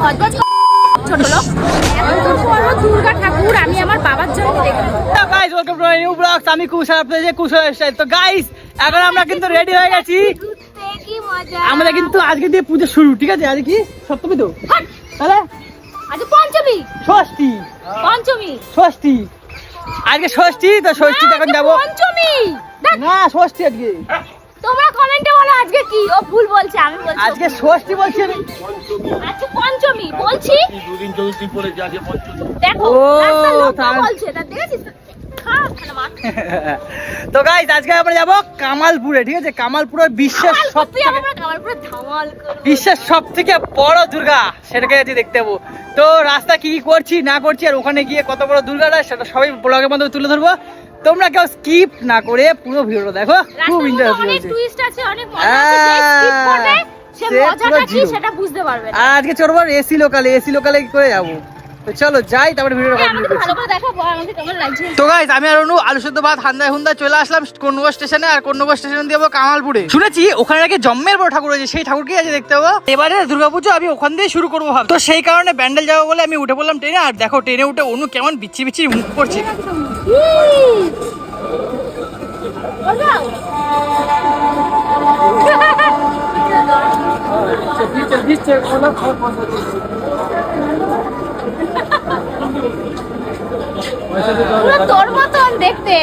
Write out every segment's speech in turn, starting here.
ভজভজ ছোট লোক। এত বড় দুর্গা ঠাকুর আমি আমার বাবার জন্য দেখলাম। আমি কুশল আপনাদের যে কুশল স্টাইল তো গাইস এখন আমরা কিন্তু রেডি হয়ে গেছি। আমরা কিন্তু আজকে দিয়ে পুজো শুরু ঠিক আছে? আজকে কি? সপ্তমী তো? হাট! তাহলে? আজ পঞ্চমী। ষষ্ঠী। পঞ্চমী। ষষ্ঠী। আজকে ষষ্ঠী তো ষষ্ঠী না, এখন যাব। পঞ্চমী। না ষষ্ঠী আজকে। তোমরা কমেন্টে বলো আজকে কি? ও ভুল বলছে আমি বলছি আজকে ষষ্ঠী বলছি আমি আজকে পঞ্চমী বলছি? দুদিন চতুর্থী পরে পঞ্চম। দেখো বলছে তা দেখেছিস তো? গাইস আজকে আমরা যাব কামালপুরে ঠিক আছে? কামালপুরের বিশ্বের সব করব। বিশ্বের সব থেকে বড় দুর্গা সেটাকে আজকে দেখতে যাব। তো রাস্তা কি কি করছি না করছি আর ওখানে গিয়ে কত বড় দুর্গাটা সেটা সবাই ব্লগের মধ্যে তুলে ধরবো। তোমরা কেউ স্কিপ না করে পুরো ভিডিওটা দেখো। খুব ইন্টারেস্টিং অনেক টুইস্ট আছে অনেক মজা আছে। স্কিপ skip করবে সে সে মজাটা কি সেটা বুঝতে পারবে না। আজকে চড়বার এসি লোকালে এসি লোকালে কি করে যাব? তো চলো যাই তারপরে ভিডিওটা কমপ্লিট করছি। তো গাইজ আমি আর অনু আলু সেদ্ধ ভাত হান্দায় হুন্দায় চলে আসলাম কন্নগর স্টেশনে আর কন্নগর স্টেশন দিয়ে যাব কামালপুরে। শুনেছি ওখানে নাকি জম্মের বড় ঠাকুর আছে সেই ঠাকুরকে আজ দেখতে যাব এবারে দুর্গাপুজো আমি ওখান দিয়ে শুরু করব ভাব তো সেই কারণে ব্যান্ডেল যাব বলে আমি উঠে পড়লাম ট্রেনে আর দেখো ট্রেনে উঠে অনু কেমন বিচ্ছি বিচ্ছি মুখ করছে। বলো। পুরো তোর মতন দেখতে।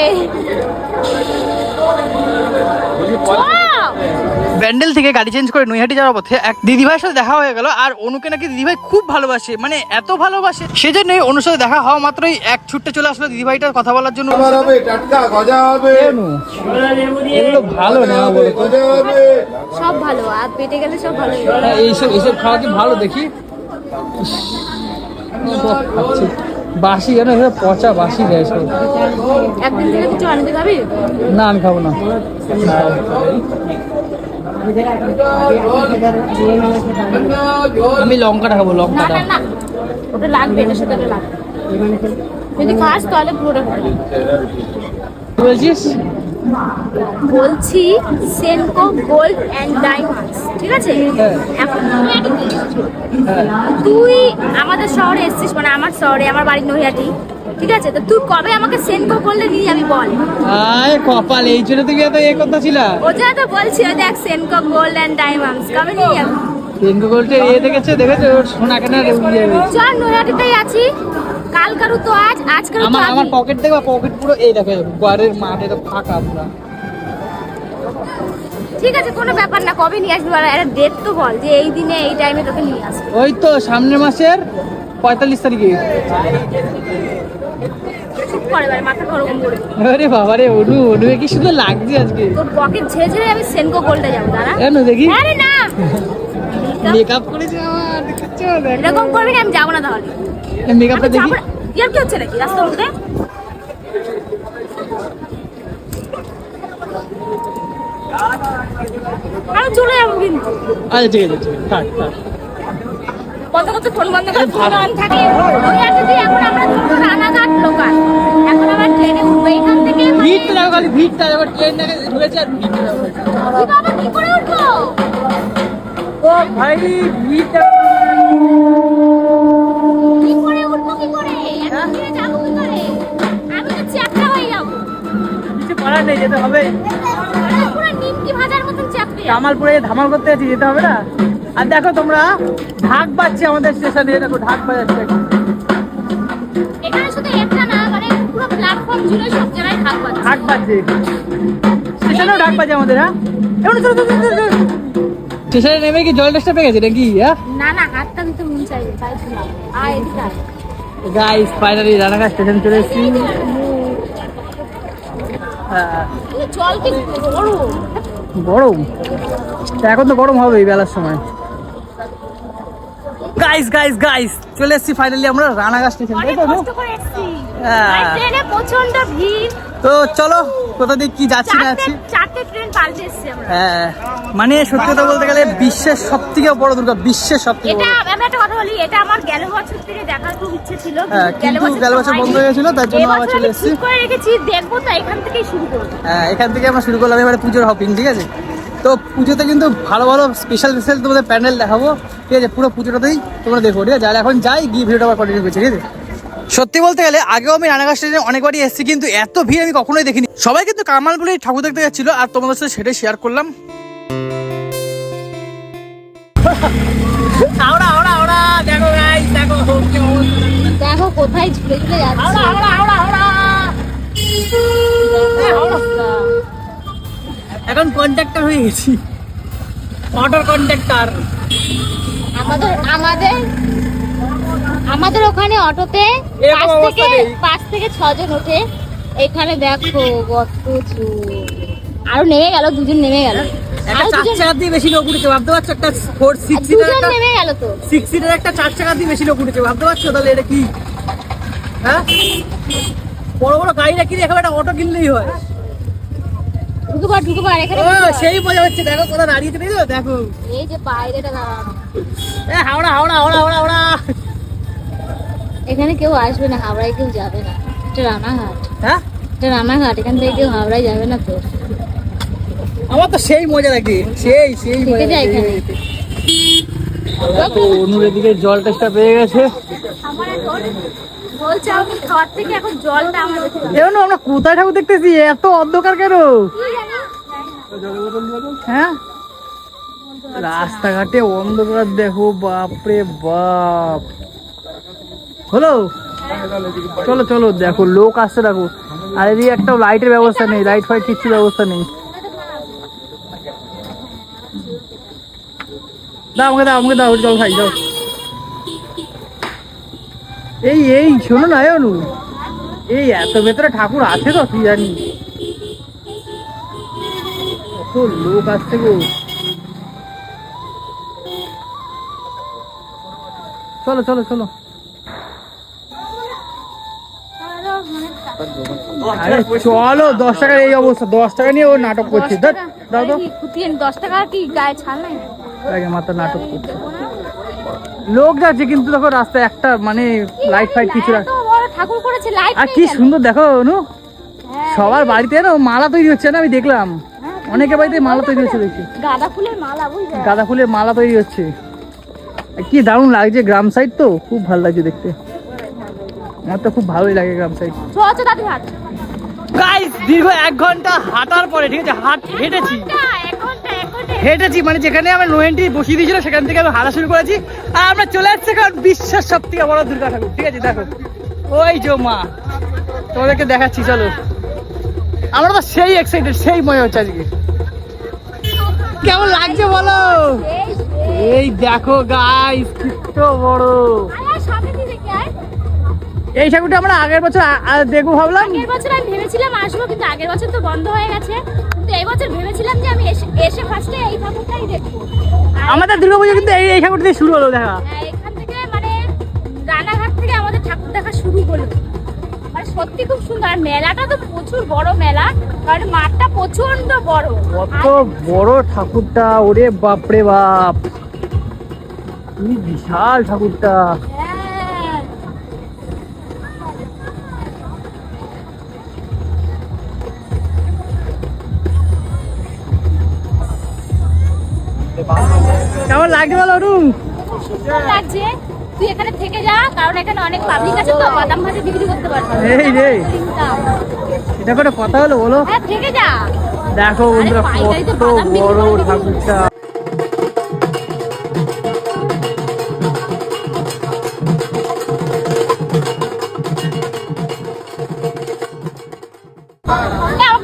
ব্যান্ডেল থেকে গাড়ি চেঞ্জ করে নৈহাটি যাওয়ার পথে এক দিদিভাইয়ের সাথে দেখা হয়ে গেল আর অনুকে নাকি দিদিভাই খুব ভালোবাসে মানে এত ভালোবাসে। সেজন্যই অনুর সাথে দেখা হওয়া মাত্রই এক ছুটতে চলে আসলো দিদিভাইটার কথা বলার জন্য। হবে টাটকা গজা হবে। এগুলো ভালো না বলে হবে। সব ভালো আর পেটে গেলে সব ভালো এইসব এইসব খাওয়া কি ভালো দেখি? খাচ্ছি। বাসি কেন? পচা বাসি দেয় সব। একদিন থেকে কিছু আনতে খাবি না আমি খাব না। আমি লঙ্কাটা খাব লঙ্কাটা। না না ওটা লাগবে এটার সাথে লাগবে। যদি খাস তাহলে পুরোটা বলছিস? বলছি সেনকো গোল্ড অ্যান্ড ডায়মন্ডস ঠিক আছে? হ্যাঁ। এখন তুই? হ্যাঁ। তুই আমাদের শহরে এসেছিস মানে আমার শহরে আমার বাড়ি নৈহাটি ঠিক আছে? তো তুই কবে আমাকে সেনকো করলে নিয়ে যাবি বল? আয় কপাল এই জন্য তুমি এত এ কথা ছিল? ও যা তো বলছি দেখ সেনকো গোল্ড অ্যান্ড ডায়মন্ডস কবে নিয়ে যাবি? তেন্দু গোলটে এ দেখেছে দেখেছে সোনা কেনা চল নৈহাটিতেই আছি। কাল কারু তো আজ আজ কারু আমার আমার পকেট দেখবা? পকেট পুরো এই দেখো ঘরের মাঠে তো ফাঁকা পুরো। ঠিক আছে কোনো ব্যাপার না কবে নিয়ে আসবি বল? একটা ডেট তো বল যে এই দিনে এই টাইমে তোকে নিয়ে আসবি। ওই তো সামনের মাসের পঁয়তাল্লিশ তারিখে। আরে বাবা রে অনু অনু কি সুন্দর লাগছে আজকে। তোর পকেট ঝেড়ে ঝেড়ে আমি সেনকো গোল্ডে যাব দাঁড়া। কেন দেখি? আরে না। মেকআপ করেছে আমার। এরকম করবি না আমি যাব না তাহলে। মেকআপটা দেখি। ইয়ার কি হচ্ছে নাকি? রাস্তার মধ্যে? আমি চলে যাব কিন্তু। আচ্ছা ঠিক আছে ঠিক আছে থাক থাক। কত কত ফোন বন্ধ করে ফোন অন থাকে। ওই আছে যে এখন আমরা রানাঘাট লোকাল এখন আমরা ট্রেনে উঠবো এখান থেকে মানে- ট্রেন ঢুকেছে আর বাবা কি করে উঠবো? ও ভাই ভিড়টা কিছু নেই যেতে হবে। কামালপুরে ধামাল করতে আছি যেতে হবে না? আর দেখো তোমরা ঢাক বাজছে আমাদের স্টেশনে দেখো ঢাক বাজাচ্ছে। এখানে শুধু একটা না মানে পুরো প্ল্যাটফর্ম জুড়ে সব জায়গায় থাক বাজছে। ঢাক বাজছে। স্টেশনেও ঢাক বাজে আমাদের হ্যাঁ? এমন চলো চলো চলো চলো। স্টেশনে নেমে কি জল টেস্টটা পেয়ে গেছে নাকি হ্যাঁ? না না হাতটা মন। গাইস ফাইনালি রানাঘাট স্টেশন চলে এসেছি হ্যাঁ, এই জল কি বড় গরম? তা এখন তো গরম হবে এই বেলার সময়। গাইস গাইস গাইস চলে এসেছি ফাইনালি আমরা রানাঘাট স্টেশন হ্যাঁ। ট্রেনে প্রচণ্ড ভিড়। তো চলো কোথা দিয়ে কি যাচ্ছি না চারটে ট্রেন আমরা। হ্যাঁ। মানে সত্যি কথা বলতে গেলে বিশ্বের সব থেকে বড় দুর্গা বিশ্বের সব থেকে এটা আমি একটা কথা বলি এটা আমার গেল বছর থেকে দেখার খুব ইচ্ছে ছিল হ্যাঁ, কিন্তু গেল বছর বন্ধ হয়ে গেছিল, তার জন্য আবার চলে এসেছি। করে রেখেছি দেখব তো এখান থেকেই শুরু করব। হ্যাঁ এখান থেকে আমরা শুরু করলাম এবারে পুজোর হপিং ঠিক আছে? তো পুজোতে কিন্তু ভালো ভালো স্পেশাল স্পেশাল তোমাদের প্যান্ডেল দেখাবো ঠিক আছে? পুরো পুজোটাতেই তোমরা দেখো ঠিক আছে? আর এখন যাই গিয়ে ভিডিওটা আবার কন্টিনিউ করছি ঠিক আছে? সত্যি বলতে গেলে আগেও আমি রানাঘাট স্টেশনে অনেকবারই এসেছি কিন্তু এত ভিড় আমি কখনোই দেখিনি। সবাই কিন্তু কামালগুলির ঠাকুর দেখতে যাচ্ছিল আর তোমাদের সাথে সেটাই শেয়ার করলাম। আওড়া আওড়া আওড়া দেখো গাইস দেখো দেখো কোথায় ঝুলে ঝুলে যাচ্ছে। আওড়া আওড়া আওড়া অবস্থা। এখন কন্ট্রাক্টর হয়ে গেছি। অটোর কন্ট্রাক্টর আমাদের আমাদের আমাদের ওখানে অটোতে পাঁচ থেকে পাঁচ থেকে ছজন ওঠে। এখানে দেখো কত। আরও নেমে গেল দুজন নেমে গেল। একটা চার দিয়ে বেশি লোক উঠেছে ভাবতে পারছ? একটা ফোর সিক্স সিটার একটা নেমে গেল তো। সিক্স সিটার একটা চার দিয়ে বেশি লোক উঠেছে ভাবতে পারছ? তাহলে এটা কি? হ্যাঁ? বড় বড় গাড়িটা কিনে এখানে একটা অটো কিনলেই হয়। ঢুকে পড় ঢুকে পড় এখানে ও সেই মজা হচ্ছে। দেখো কোথায় দাঁড়িয়েছে দেখো দেখো। এই যে বাইরেটা দাঁড়ানো। এ হাওড়া হাওড়া হাওড়া হাওড়া হাওড়া। এখানে কেউ আসবে না হাওড়ায় কেউ যাবে না। এটা রানাঘাট। হ্যাঁ? এটা রানাঘাট এখান থেকে কেউ হাওড়ায় যাবে না তো। আমার তো সেই মজা লাগে সেই সেই মজা লাগে এখানে। অনুর এদিকে জল টেস্টটা পেয়ে গেছে। আমার এখন বলছে আমি ঘর থেকে এখন জলটা আমাদের এমন আমরা কোথায় ঠাকুর দেখতেছি? এত অন্ধকার কেন? হ্যাঁ? রাস্তাঘাটে অন্ধকার দেখো বাপরে বাপ। হলো? চলো চলো, দেখো, লোক আসছে, দেখো। আর এদিকে একটা লাইটের ব্যবস্থা নেই লাইট ফাইট কিচ্ছু ব্যবস্থা নেই। দাও, আমাকে দাও আমাকে দাও দাও এই এই, শোনো এই এত ভেতরে ঠাকুর আছে তো, কি জানি। লোক আসছে গো। চলো চলো চলো। আরে চলো দশ টাকার এই অবস্থা দশ টাকা নিয়ে ও নাটক করছে। ধর, দাও তো দশ টাকা কি গায়ে নাই? আগে মাথা নাটক করছে। লোক যাচ্ছে কিন্তু দেখো রাস্তায় একটা মানে লাইট ফাইট কিছু ঠাকুর করেছে লাইট আর কি সুন্দর দেখো নু সবার বাড়িতে না মালা তৈরি হচ্ছে না আমি দেখলাম। অনেকের বাড়িতে মালা তৈরি হচ্ছে দেখছি। গাঁদা ফুলের মালা গাঁদা ফুলের মালা তৈরি হচ্ছে। কি দারুণ লাগছে গ্রাম সাইড তো খুব ভালো লাগছে দেখতে। আমার তো খুব ভালোই লাগে গ্রাম সাইড হাট। গাইস দীর্ঘ এক ঘণ্টা হাঁটার পরে ঠিক আছে হাট হেঁটেছি। হেঁটেছি মানে যেখানে আমার নো এন্ট্রি বসিয়ে দিয়েছিল সেখান থেকে আমি হাঁটা শুরু করেছি। আর আমরা চলে যাচ্ছি কারণ বিশ্বের সব থেকে বড় দুর্গা ঠাকুর ঠিক আছে দেখো। ওই যে মা। তোমাদেরকে দেখাচ্ছি চলো। আমরা তো সেই এক্সাইটেড সেই মজা হচ্ছে আজকে। কেমন লাগছে বলো? এই দেখো গাইস কত বড়। এই ঠাকুরটা আমরা আগের বছর দেখব ভাবলাম। আগের বছর আমি ভেবেছিলাম আসব কিন্তু আগের বছর তো বন্ধ হয়ে গেছে। কিন্তু এই বছর ভেবেছিলাম যে আমি এসে এসে ফার্স্টে এই ঠাকুরটাই দেখব। আমাদের দুর্গাপুজো কিন্তু এই এই ঠাকুরটা দিয়ে শুরু হলো দেখা। হ্যাঁ, এখান থেকে মানে রানাঘাট থেকে আমাদের ঠাকুর দেখা শুরু হলো। মানে সত্যি খুব সুন্দর। আর মেলাটা তো প্রচুর বড় মেলা কারণ মাঠটা প্রচণ্ড বড়। কত বড় ঠাকুরটা ওরে বাপরে বাপ। কি বিশাল ঠাকুরটা। লাগছে বলো লাগছে তুই এখানে থেকে যা কারণ এখানে অনেক পাবলিক আছে তো বাদাম ভাজি বিক্রি করতে পারবে এই রে। এটা করে কথা হলো বলো। হ্যাঁ থেকে যা। দেখো বন্ধুরা কত বড় ঠাকুরটা।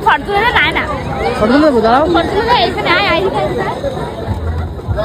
ফটো তুলে না ফটো তুলবো দাঁড়াও ফটো তুলে এখানে আয় আয়।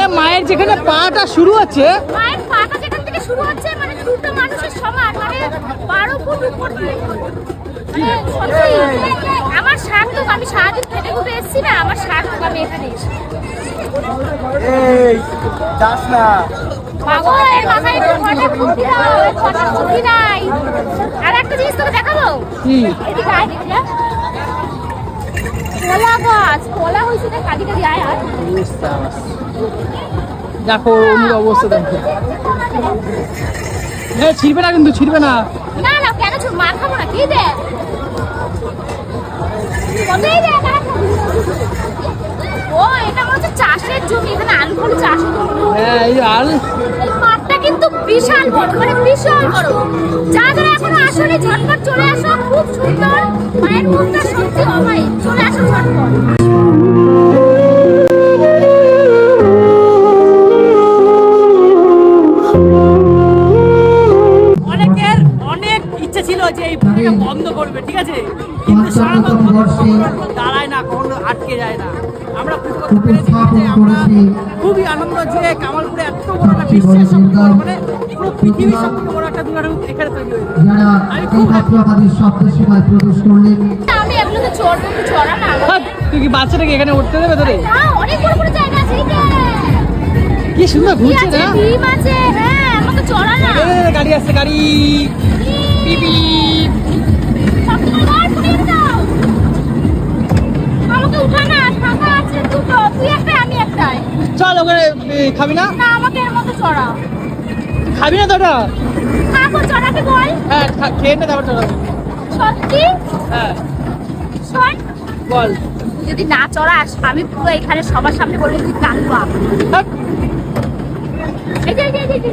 মানে মায়ের যেখানে পাটা শুরু হচ্ছে মায়ের পাটা যেখান থেকে শুরু হচ্ছে মানে দুটো মানুষের সমান মানে বারো ফুট উপর মানে আমার সার্থক আমি সারাদিন খেটে খুঁটে এসেছি না আমার সার্থক আমি এখানে এসেছি। এই যাস না। বাবু মাথায় কটা বুদ্ধি দাও কটা বুদ্ধি নাই। আর একটা জিনিস তোকে দেখাবো? কি? এদিকে আয় দেখি আয়। কলা গাছ কলা হয়েছে দেখ কাটি কাটি আয় আয়। দেখো অনুর অবস্থা দেখো। হ্যাঁ ছিড়বে না কিন্তু ছিড়বে না। না না কেন ছো মার খাব না কি দে? ও এটা মনে হচ্ছে চাষের জমি এখানে আলু ফালু চাষ হ্যাঁ এই আল বিশাল বড় মানে বিশাল বড়। যা যারা এখনও আসলে ঝটপট চলে আসো খুব সুন্দর। মায়ের মুখটা সত্যি অমাই চলে আসো ঝটপট। অনেকের অনেক ইচ্ছে ছিল যে এই পুজোটা বন্ধ করবে ঠিক আছে? কিন্তু দাঁড়ায় না কখনো আটকে যায় না। আমরা পুজো করতে পেরেছি আমরা খুবই আনন্দ যে কামালপুরে এত বড় একটা বড় মানে পৃথিবীর সবথেকে বড় একটা দুর্গা এখানে তৈরি হয়েছে আমি খুব happy। জাতীয়তাবাদী শব্দ সীমায় প্রবেশ করলেন। আমি এগুলোতে চড়বো চড়া না? তুই কি বাচ্চাটাকে এখানে উঠতে দেবে তোরে? অনেক বড় বড় জায়গা আছে কি সুন্দর ঘুরছে না? আছে হ্যাঁ আমাকে চড়া না। গাড়ি আসছে গাড়ি। পিপি। আছে দুটো। তুই একটা আমি একটাই। চল ওখানে খাবি না? না আমাকে এর মতো চড়া খাবি না তোটা কাকু চড়াতে বল। হ্যাঁ খেয়ে নে তারপর চড়াবি সত্যি? হ্যাঁ। শোন। বল। যদি না চড়াস আমি পুরো এখানে সবার সামনে বলব তুই কাকুয়া হাট। এই যে, এই যে।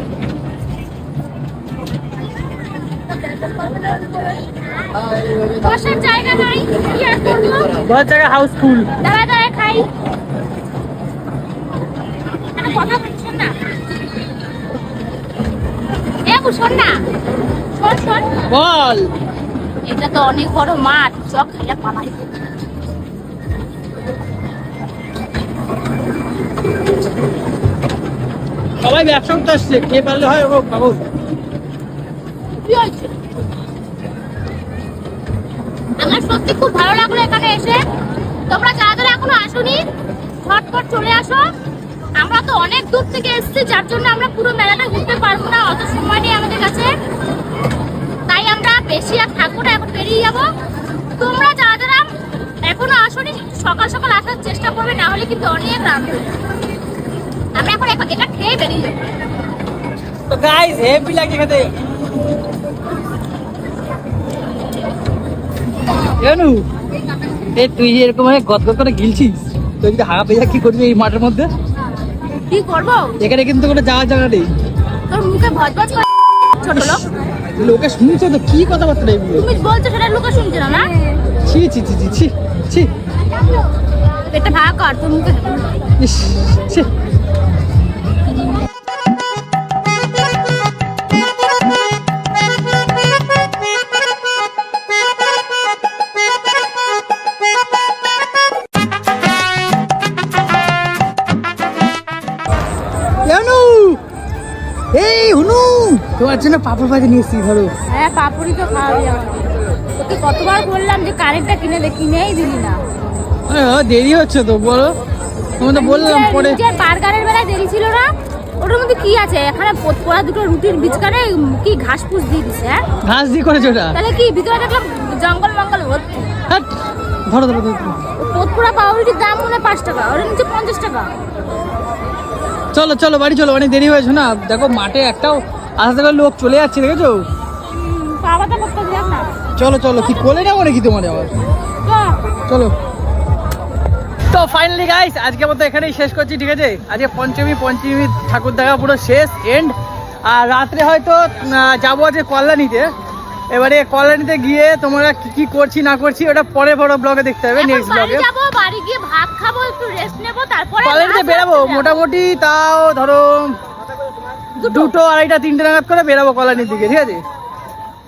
বসার জায়গা নাই। কি আর করব? বহুত জায়গায় হাউসফুল দাঁড়া দাঁড়া খাই। কথা বলি, শোন না। শোন শোন। শোন বল। এটা তো অনেক বড় মাঠ চ খাইয়া পালাই। সবাই ব্যবসা করতে আসছে কে পারলে হয় কি হয়েছে? আমার সত্যি খুব ভালো লাগল এখানে এসে। তোমরা যারা যারা এখনও আসোনি ঝটপট চলে আসো। আমরা তো অনেক দূর থেকে এসেছি, যার জন্য আমরা পুরো মেলাটা ঘুরতে পারব না, অত সময় নেই আমাদের কাছে। তাই আমরা বেশি আর থাকব না, এখন বেরিয়ে যাব। তোমরা যারা যারা এখনও আসনি, সকাল সকাল আসার চেষ্টা করবে, না হলে কিন্তু অনেক হয়ে আমরা এখন এটা খেয়ে বেরিয়ে যাব। তুই যে এরকম হয়ে গদ গদ করে গিলছিস, তুই যদি হাগা পেয়ে কি করবি এই মাঠের মধ্যে? কি করব? এখানে কিন্তু কোনো যাওয়ার জায়গা নেই। তোর মুখে ভজভজ ভজ করে ছোট লোক। লোকে শুনছে তো কি কথাবার্তা এগুলো তুমি বলছো সেটা লোকে শুনছে না না? ছি ছি ছি ছি ছি ছি। এটা ভাগ কর তোর মুখে ইস ছি। এই হুনু তোমার জন্য পাপড় ভাজি নিয়ে ধরো। হ্যাঁ পাপড়ি তো খাওয়াবি আমাকে তোকে কতবার বললাম যে কারেন্টটা কিনে দে কিনেই দিলি না। ও, দেরি হচ্ছে তো বলো। তুমি তো বললাম পরে। নিজের বার্গারের বেলায় দেরি ছিল না। ওটার মধ্যে কি আছে? এখানে পোড়া দুটো রুটির বিচকানে কি ঘাস ফুস দিয়ে দিছে হ্যাঁ? ঘাস দিয়ে করেছ ওটা? তাহলে কি ভিতরে দেখলাম জঙ্গল মঙ্গল ভর্তি ধরো ধরো ধরো ধরো। পোতপুরা পাউরুটির দাম মনে পাঁচ টাকা ওর নিচে পঞ্চাশ টাকা। চলো চলো বাড়ি চলো অনেক দেরি হয়েছে না? দেখো মাঠে একটাও আস্তে করে লোক চলে যাচ্ছে দেখেছ? চলো চলো কি কোলে যাব নাকি তোমার আবার? চলো। তো ফাইনালি গাইস আজকে মতো এখানেই শেষ করছি ঠিক আছে? আজকে পঞ্চমী পঞ্চমী ঠাকুর দেখা পুরো শেষ এন্ড আর রাত্রে হয়তো যাব আজকে কল্যাণীতে। এবারে কল্যাণীতে গিয়ে তোমরা কি কি করছি না করছি ওটা পরে বড় ব্লগে দেখতে হবে নেক্সট ব্লগে যাব বাড়ি গিয়ে ভাত খাব একটু রেস্ট নেব তারপরে আবার বেরাবো মোটামুটি তাও ধরো দুটো। আড়াইটা তিনটে নাগাদ করে বেরাবো কল্যাণীর দিকে ঠিক আছে?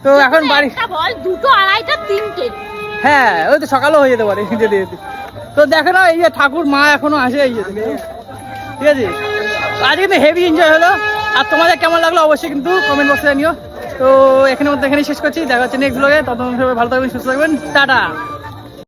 তো এখন বাড়ি বল দুটো আড়াইটা তিনটে। হ্যাঁ ওই তো সকালও হয়ে যেতে পারে যেতে যেতে তো দেখো না এই যে ঠাকুর মা এখনও আসে এই ঠিক আছে? আজকে কিন্তু হেভি এনজয় হলো। আর তোমাদের কেমন লাগল অবশ্যই কিন্তু কমেন্ট বক্সে জানিও। তো এখানে মধ্যে এখানে শেষ করছি। দেখা হচ্ছে নেক্সট ব্লগে সবাই ভালো থাকবেন, সুস্থ থাকবেন। টাটা!